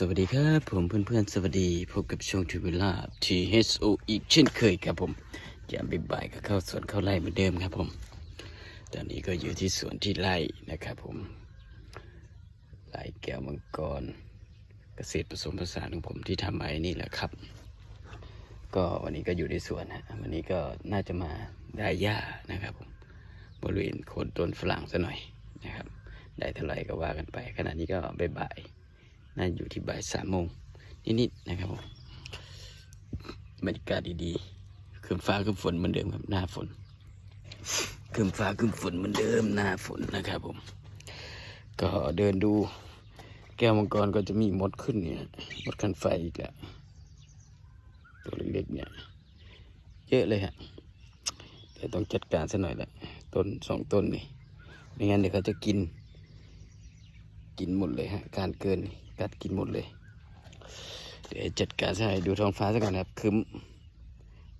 สวัสดีครับผมเพื่อนๆ สวัสดีพบกับช่วงทวิลาที HO อีกเช่นเคยครับผมยามบ่ายก็เข้าสวนเข้าไร่เหมือนเดิมครับผม ตอนนี้ก็อยู่ที่สวนที่ไร่นะครับผมไร่แก้วมังกร เกษตรผสมผสานของผมที่ทำไว้นี่แหละครับ ก็วันนี้ก็อยู่ในสวนฮะวันนี้ก็น่าจะมาได้หญ้านะครับผมบริเวณโคนต้นฝรั่งซะหน่อยนะครับ ได้เท่าไหร่ก็ว่ากันไป ขณะนี้ก็บ่ายๆ น่าอยู่ที่บ่ายสามโมงนิดๆนะครับผมบรรยากาศดีๆคืมฟ้าคืมฝนเหมือนเดิมครับหน้าฝนคืมฟ้าคืมฝนเหมือนเดิมหน้าฝนนะครับผม ก็เดินดู แก้วมังกรก็จะมีมดขึ้นเนี่ยมดคันไฟอีกแล้วตัวเล็กๆเนี่ยเยอะเลยฮะแต่ต้องจัดการซะหน่อยแหละต้นสองต้นนี่ไม่งั้นเดี๋ยวเขาจะกิน กินหมดเลยฮะ การเกินกัดกินหมดเลย เดี๋ยวจัดการใช่ดูท้องฟ้าสักก่อนครับคึม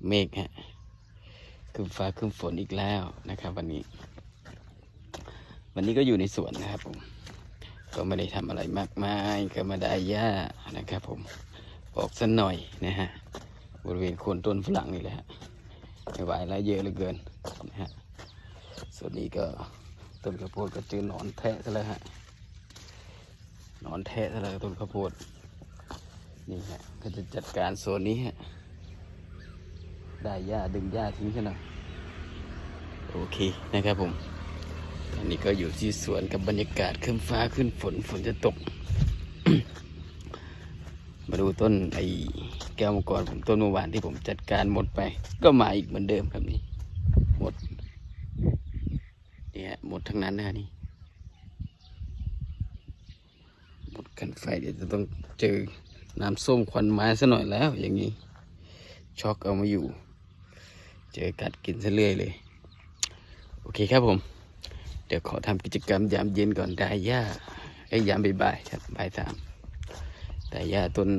เมฆฮะคึมฟ้าคึมฝนอีกแล้วนะครับ วันนี้ วันนี้ก็อยู่ในสวนนะครับผม ก็ไม่ได้ทำอะไรมากมายก็มาได้หญ้านะครับ ผมออกสักหน่อยนะฮะบริเวณโคนต้นฝรั่งนี่แหละฮะไม่ไหวแล้วเยอะเหลือเกินนะฮะส่วนนี้ก็ต้นข้าวโพดก็เจอหนอนแทะซะแล้วฮะ นอนแทะอะไรต้นข้าวโพดนี่ฮะก็จะจัดการโซนนี้ฮะได้หญ้าดึงหญ้าทิ้งซะหน่อยโอเคนะครับผม อันนี้ก็อยู่ที่สวนกับบรรยากาศขึ้นฟ้าขึ้นฝนฝนจะตก มาดูต้นไอ้แก้วมังกรผมต้นเมื่อวานที่ผมจัดการหมดไป ก็มาอีกเหมือนเดิมครับนี่หมดเนี่ยหมดทั้งนั้นนะนี่ หมด กันไฟเดี๋ยวจะต้องเจอน้ำส้มควันไม้ซะหน่อยแล้วอย่างนี้ ช็อกเอามาอยู่ เจอกัดกินซะเรื่อยเลย โอเคครับผม เดี๋ยวขอทำกิจกรรมยามเย็นก่อนได้หญ้าไอ้ยามบ่ายๆครับบ่ายสามได้หญ้าต้น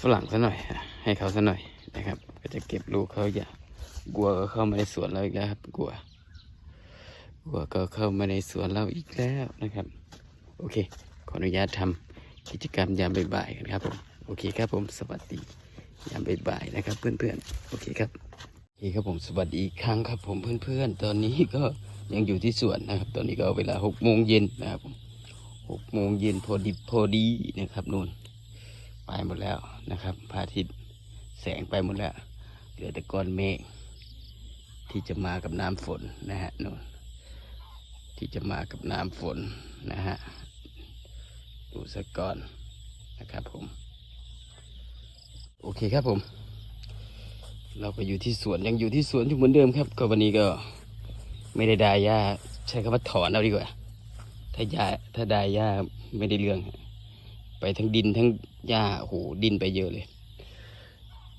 ฝรั่งซะหน่อย ให้เขาซะหน่อยนะครับ ก็จะเก็บลูกเขาอย่ากลัวเข้ามาในสวนเราอีกแล้วครับกลัว วัวก็เข้ามาในสวนเราอีกแล้วนะครับ โอเค ขออนุญาตทำกิจกรรมยามบ่ายๆกันครับผม โอเคครับผม สวัสดียามบ่ายๆนะครับ เพื่อนๆ โอเคครับ โอเคครับผม สวัสดีอีกครั้งครับผมเพื่อนๆ ตอนนี้ก็ยังอยู่ที่สวนนะครับ ตอนนี้ก็เวลาหกโมงเย็นนะครับผมหกโมงเย็นพอดีพอดีนะครับนู่นไปหมดแล้วนะครับพระอาทิตย์แสงไปหมดแล้ว เหลือแต่ก้อนเมฆที่จะมากับน้ำฝนนะฮะนู่น ที่จะมากับน้ำฝนนะฮะ ดูสักก่อนนะครับผม โอเคครับผม เราก็อยู่ที่สวนยังอยู่ที่สวนอยู่เหมือนเดิมครับ ก็วันนี้ก็ไม่ได้ดายหญ้าใช้คำว่าถอนเอาดีกว่า ถ้าหญ้าถ้าดายหญ้าไม่ได้เรื่อง ไปทั้งดินทั้งหญ้าโอ้โหดินไปเยอะเลย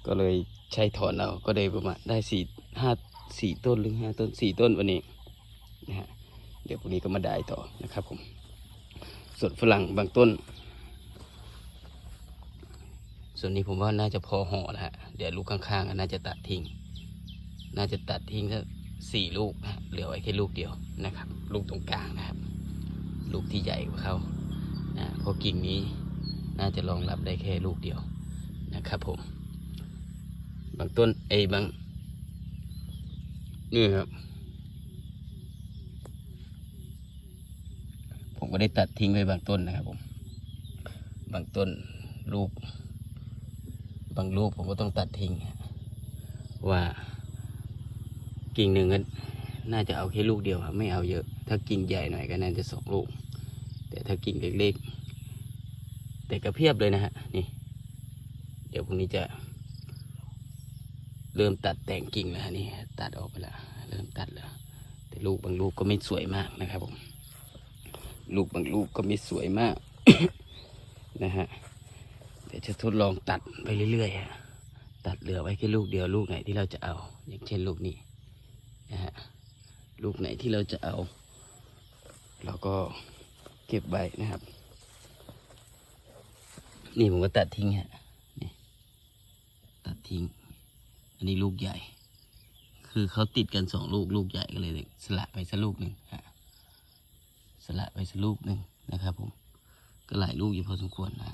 ก็เลยใช้ถอนเอาก็ได้ประมาณได้สี่ห้าสี่ต้นหรือห้าต้นสี่ต้นวันนี้นะฮะ เดี๋ยวพรุ่งนี้ก็มาได้ต่อนะครับผมส่วนฝรั่งบางต้น ส่วนนี้ผมว่าน่าจะพอห่อแล้วฮะเดี๋ยวลูกข้างๆน่าจะตัดทิ้ง น่าจะตัดทิ้งสักสี่ลูกนะเหลือไว้แค่ลูกเดียวนะครับ ลูกตรงกลางนะครับ ลูกที่ใหญ่กว่าเขานะเพราะกิ่งนี้น่าจะรองรับได้แค่ลูกเดียวนะครับผม บางต้นเอบางนี่ครับ ผมก็ได้ตัดทิ้งไว้บางต้นนะครับผม บางต้นลูกบางลูกผมก็ต้องตัดทิ้ง ว่ากิ่งหนึ่งก็น่าจะเอาแค่ลูกเดียวครับไม่เอาเยอะ ถ้ากิ่งใหญ่หน่อยก็น่าจะสองลูก แต่ถ้ากิ่งเล็กๆแต่กระเพียบเลยนะฮะนี่ เดี๋ยวพรุ่งนี้จะ เริ่มตัดแต่งกิ่งแล้วฮะนี่ตัดออกไปแล้วเริ่มตัดแล้วแต่ลูกบางลูกก็ไม่สวยมากนะครับผม ลูกบางลูกก็ไม่สวยมาก นะฮะ เดี๋ยวจะทดลองตัดไปเรื่อยๆฮะตัดเหลือไว้แค่ลูกเดียวลูกไหนที่เราจะเอา อย่างเช่นลูกนี้นะฮะลูกไหนที่เราจะเอา เราก็เก็บไว้นะครับ นี่ผมก็ตัดทิ้งฮะนี่ตัดทิ้ง อันนี้ลูกใหญ่ คือเขาติดกันสองลูกลูกใหญ่ก็เลยสละไปสักลูกหนึ่งฮะ สละไปสักลูกหนึ่งนะครับผม ก็หลายลูกอยู่พอสมควรนะ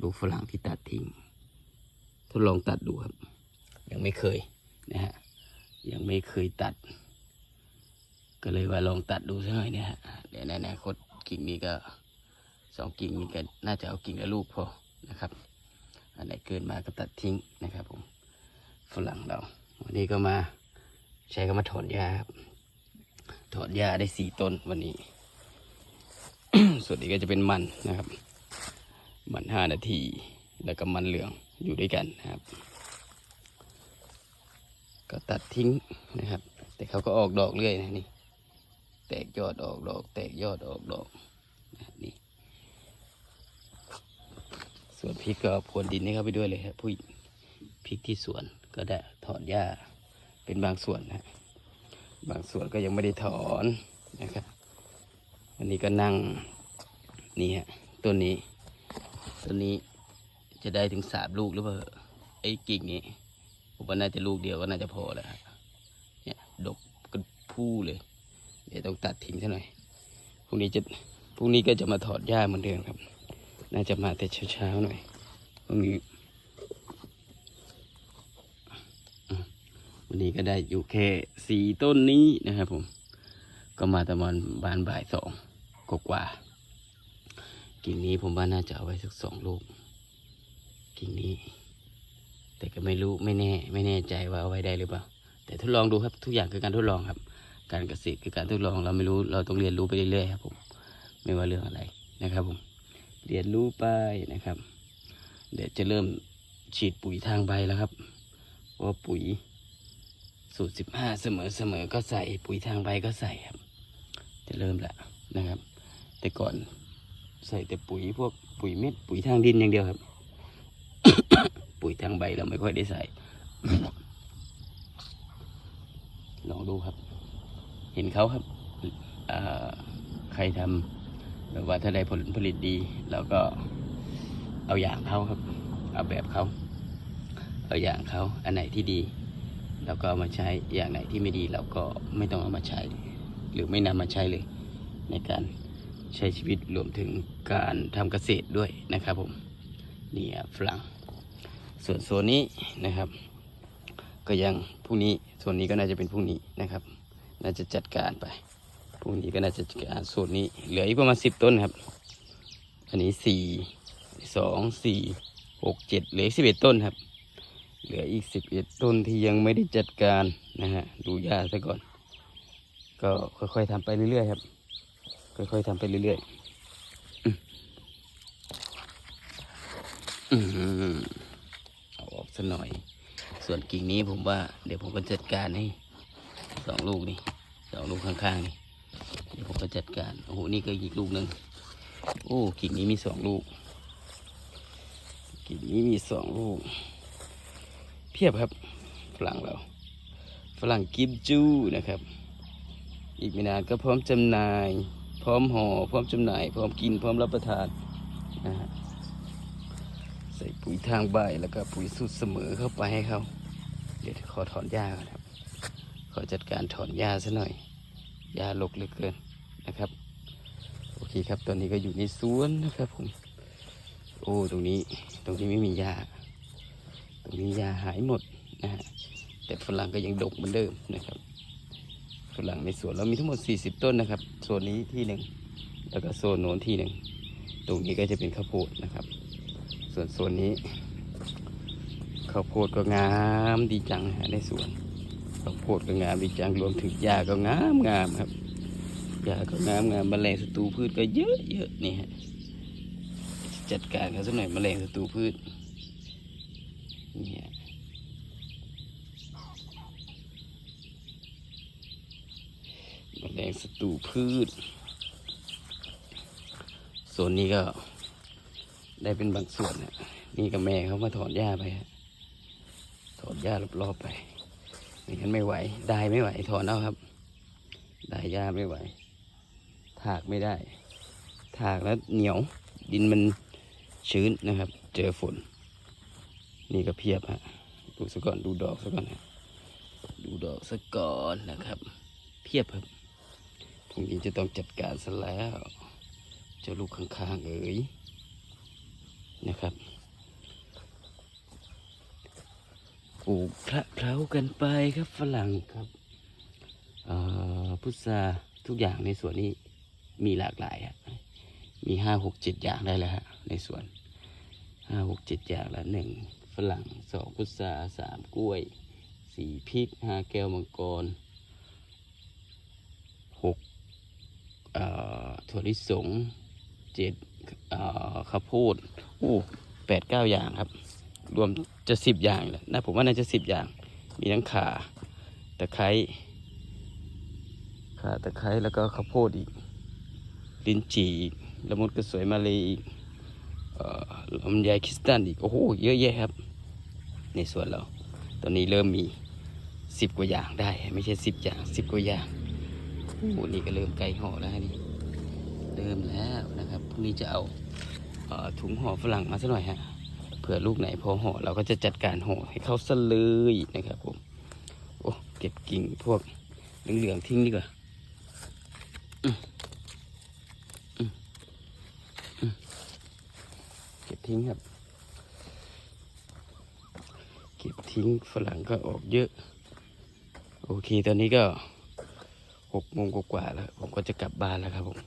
ลูกฝรั่งที่ตัดทิ้งทดลองตัดดูครับ ยังไม่เคยนะฮะยังไม่เคยตัด ก็เลยว่าลองตัดดูสักหน่อยเนี่ยฮะเดี๋ยวในอนาคตกิ่งนี้ก็สองกิ่งนี้ก็น่าจะเอากิ่งละลูกพอนะครับอันไหนเกินมาก็ตัดทิ้งนะครับ ผมฝรั่งเรา วันนี้ก็มาใช้ก็มาถอนหญ้าครับถอนหญ้าได้สี่ต้นวันนี้ ส่วนนี้ก็จะเป็นมันนะครับ มันห้านาที แล้วก็มันเหลืองอยู่ด้วยกันนะครับ ก็ตัดทิ้งนะครับ แต่เขาก็ออกดอกเรื่อยนะนี่ แตกยอดออกดอก แตกยอดออกดอกนะนี่ ส่วนพริกก็พรวนดินให้เข้าไปด้วยเลยครับผู้หญิงพริกที่สวนก็ได้ถอนหญ้าเป็นบางส่วนนะ บางส่วนก็ยังไม่ได้ถอนนะครับ อันนี้ก็นั่งนี่ฮะต้นนี้ต้นนี้จะได้ถึงสามลูกหรือเปล่าไอ้กิ่งนี้ผมว่าน่าจะลูกเดียวก็น่าจะพอแล้วเนี่ยดกกันพู่เลย เดี๋ยวต้องตัดทิ้งซะหน่อยพรุ่งนี้จะพรุ่งนี้ก็จะมาถอดหญ้าเหมือนเดิมครับ น่าจะมาแต่เช้าๆหน่อยพรุ่งนี้วันนี้ก็ได้อยู่แค่สี่ต้นนี้นะครับผม ก็มาตะวันบานบ่ายสอง กว่าๆกิ่งนี้ผมว่าน่าจะเอาไว้สักสองลูก กิ่งนี้ แต่ก็ไม่รู้ไม่แน่ ไม่แน่ใจว่าเอาไว้ได้หรือเปล่า แต่ทดลองดูครับทุกอย่างคือการทดลองครับ การเกษตรคือการทดลองเราไม่รู้เราต้องเรียนรู้ไปเรื่อยๆครับผมไม่ว่าเรื่องอะไรนะครับผมเรียนรู้ไปนะครับ เดี๋ยวจะเริ่มฉีดปุ๋ยทางใบแล้วครับว่าปุ๋ยสูตรสิบห้าเสมอเสมอก็ใส่ปุ๋ยทางใบก็ใส่ครับ จะเริ่มแล้วนะครับ แต่ก่อนใส่แต่ปุ๋ยพวกปุ๋ยเม็ดปุ๋ยทางดินอย่างเดียวครับ ปุ๋ยทางใบเราไม่ค่อยได้ใส่ ลองดูครับ เห็นเขาครับใครทำแบบว่าถ้าได้ผลผลิตดีเราก็เอาอย่างเขาครับ เอาแบบเขาเอาอย่างเขาอันไหนที่ดีเราก็เอามาใช้อย่างไหนที่ไม่ดีเราก็ไม่ต้องเอามาใช้ หรือไม่นำมาใช้เลยในการ ใช้ชีวิตรวมถึงการทำเกษตรด้วยนะครับผมนี่ฝรั่งส่วนโซนนี้นะครับ ก็ยังพรุ่งนี้ส่วนนี้ก็น่าจะเป็นพรุ่งนี้นะครับ น่าจะจัดการไปพรุ่งนี้ก็น่าจะจัดการส่วนนี้เหลืออีกประมาณสิบต้นครับ อันนี้สี่สองสี่หกเจ็ดเหลือสิบเอ็ดต้นครับ เหลืออีกสิบเอ็ดต้นที่ยังไม่ได้จัดการนะฮะดูหญ้าซะก่อน ก็ค่อยๆทำไปเรื่อยๆครับ ค่อยๆทำไปเรื่อยๆ อืมอืมเอาออกสักหน่อย ส่วนกิ่งนี้ผมว่า เดี๋ยวผมก็จัดการให้สองลูกนี่สองลูกข้างๆนี่เดี๋ยวผมก็จัดการ โอ้โห นี่ก็อีกลูกหนึ่งโอ้ กิ่งนี้มีสองลูก กิ่งนี้มีสองลูก เพียบครับ ฝรั่งเรา ฝรั่งกิมจูนะครับ อีกไม่นานก็พร้อมจำหน่าย พร้อมห่อพร้อมจำหน่าย พร้อมกินพร้อมรับประทานนะฮะใส่ปุ๋ยทางใบแล้วก็ปุ๋ยสูตรเสมอเข้าไปให้เขาเดี๋ยวขอถอนหญ้าก่อนครับ ขอจัดการถอนหญ้าซะหน่อยหญ้าลกเหลือเกินนะครับ โอเคครับตอนนี้ก็อยู่ในสวนนะครับผมโอ้ตรงนี้ตรงนี้ไม่มีหญ้าตรงนี้หญ้าหายหมดนะฮะแต่ฝรั่งก็ยังดกเหมือนเดิมนะครับ ฝรั่งในสวนเรามีทั้งหมด 40 ต้นนะครับ โซนนี้ที่หนึ่งแล้วก็โซนโน้นที่หนึ่งตรงนี้ก็จะเป็นข้าวโพดนะครับ ส่วนโซนนี้ข้าวโพดก็งามดีจังฮะในสวนข้าวโพดก็งามดีจังรวมถึงหญ้าก็งามงามครับหญ้าก็งามงามแมลงศัตรูพืชก็เยอะเยอะนี่ฮะจัดการเขาสักหน่อยแมลงศัตรูพืชนี่ฮะ แมล งศัตรูพืชโซนนี้ก็ได้เป็นบางส่วนนะนี่กับแม่เขามาถอนหญ้าไปถอนหญ้ารอบๆไปไม่งั้นไม่ไหว ได้ไม่ไหว ถอนเอาครับ ได้หญ้าไม่ไหว ถากไม่ได้ ถากแล้วเหนียว ดินมันชื้นนะครับ เจอฝน นี่ก็เพียบฮะดูซะก่อนดูดอกซะก่อนฮะดูดอกซะก่อนนะครับ เพียบครับ พรุ่งนี้จะต้องจัดการซะแล้วเจ้าลูกข้างๆเอ๋ยนะครับปลูกพระเพล้ากันไปครับฝรั่งครับพุทราทุกอย่างในสวนนี้มีหลากหลายครับมีห้าหกเจ็ดอย่างได้แล้วฮะในสวนห้าหกเจ็ดอย่างละหนึ่งฝรั่งสองพุทราสามกล้วยสี่พริกห้าแก้วมังกรหก เอ่อ ถั่วลิสงเจ็ดข้าวโพดโอ้แปดเก้าอย่างครับ รวมจะสิบอย่างแหละนะผมว่าน่าจะสิบอย่าง มีทั้งข่าตะไคร้ข่าตะไคร้แล้วก็ข้าวโพดอีกลิ้นจี่อีกละมุดกระสวยมาเลยอีกเอ่อลำไยคริสตัลอีก โอ้โห เยอะแยะครับ ในสวนเรา ตอนนี้เริ่มมีสิบกว่าอย่างได้ ไม่ใช่สิบอย่างสิบกว่าอย่าง โอ้นี่ก็เริ่มไกลห่อแล้วนี่เริ่มแล้วนะครับพรุ่งนี้จะเอาเอถุงห่อฝรั่งมาสักหน่อยฮะเผื่อลูกไหนพอห่อเราก็จะจัดการห่อให้เขาซะเลยนะครับผมโอ้เก็บกิ่งพวกเหลืองๆทิ้งดีกว่าเก็บทิ้งครับ เก็บทิ้งฝรั่งก็ออกเยอะ โอเคตอนนี้ก็ หกโมงกว่าแล้วผมก็จะกลับบ้านแล้วครับผม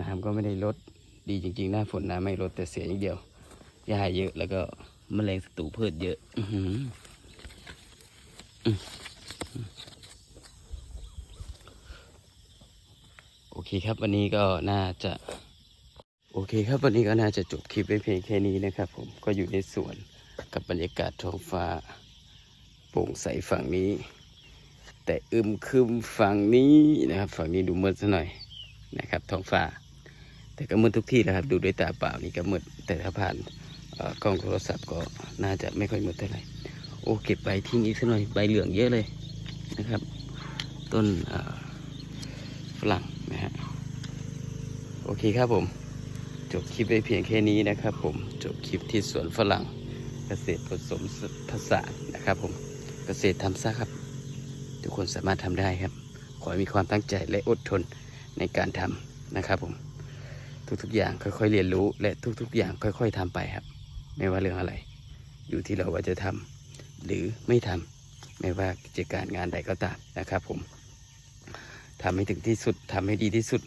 น้ำก็ไม่ได้ลดดีจริงๆหน้าฝนน้ำไม่ลดแต่เสียอย่างเดียวหญ้าเยอะแล้วก็แมลงศัตรูพืชเยอะออืโอเคครับวันนี้ก็น่าจะ โอเคครับวันนี้ก็น่าจะจบคลิปไว้เพียงแค่นี้นะครับ ผมก็อยู่ในสวนกับบรรยากาศท้องฟ้าโปร่งใสฝั่งนี้ แต่อึมครึมฝั่งนี้นะครับ ฝั่งนี้ดูมืดซะหน่อยนะครับ ท้องฟ้า แต่ก็มืดทุกที่นะครับ ดูด้วยตาเปล่านี่ก็มืดแต่ถ้าผ่านกล้องโทรศัพท์ก็น่าจะไม่ค่อยมืดเท่าไหร่โอ้เก็บใบทิ้งอีกสักหน่อยใบเหลืองเยอะเลยนะครับ ต้นฝรั่งนะฮะโอเคครับผม จบคลิปไปเพียงแค่นี้นะครับผมจบคลิปที่สวนฝรั่งเกษตรผสมผสานนะครับผมเกษตรทำซะครับ ทุกคนสามารถทำได้ครับ ขอให้มีความตั้งใจและอดทนในการทำนะครับผมทุกๆอย่างค่อยๆเรียนรู้และทุกๆอย่างค่อย ๆทำไปครับ ไม่ว่าเรื่องอะไร อยู่ที่เราว่าจะทำหรือไม่ทำไม่ว่ากิจการงานใดก็ตามนะครับ ผมทำให้ถึงที่สุดทำให้ดีที่สุด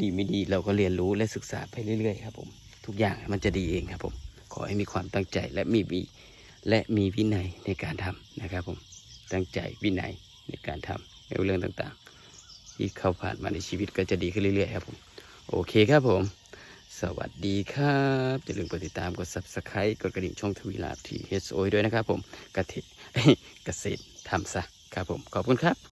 ดีไม่ดีเราก็เรียนรู้และศึกษาไปเรื่อยๆครับผมทุกอย่างมันจะดีเองครับผมขอให้มีความตั้งใจและมีวิและมีวินัยในการทำนะครับผม ตั้งใจวินัยในการทำในเรื่องต่างๆ ที่เข้าผ่านมาในชีวิตก็จะดีขึ้นเรื่อยๆครับผม โอเคครับผม สวัสดีครับ อย่าลืมกดติดตามกด subscribe กดกระดิ่งช่องทวีลาบที HO ด้วยนะครับผมกะทิเกษตรทำซะครับผม ขอบคุณครับ